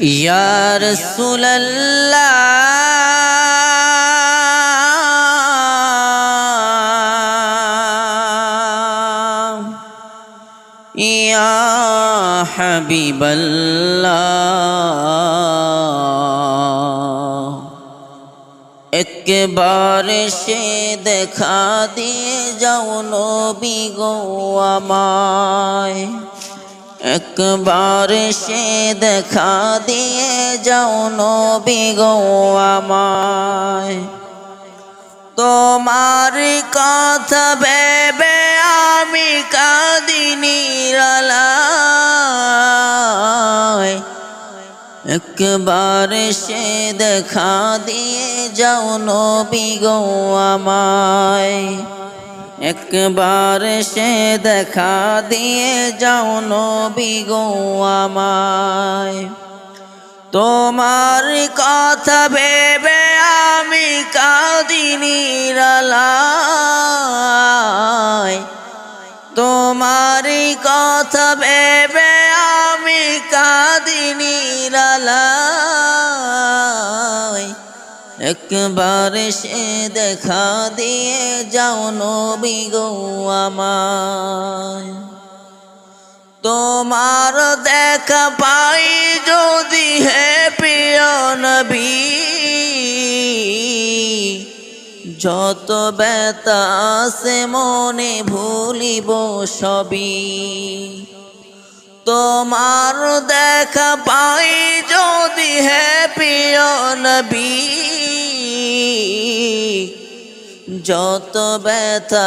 يا رسول الله يا حبيب الله ایک بار سے دکھا دیے جاؤ نو بھی گو امائے একবার সে দেখা দিয়ে যাও নবী গো আমায়। তোমার কথা ভেবে আমি কাঁদিনি একবার সে দেখা দিয়ে যাও নবী গো আমায়। একবার সে দেখা দিয়ে যাও নবী গো আমায়। তোমার কথা ভেবে আমি কাঁদিনি তোমার কথা ভেবে আমি কাঁদিনি একবার সে দেখা দিয়ে যাও নবী গো আমায়। তোমার দেখা পাই যদি হে প্রিয় নবী, যত ব্যথা সে মনে ভুলিব সবই। তোমার দেখা পাই যদি হে প্রিয় নবী যত ব্যথা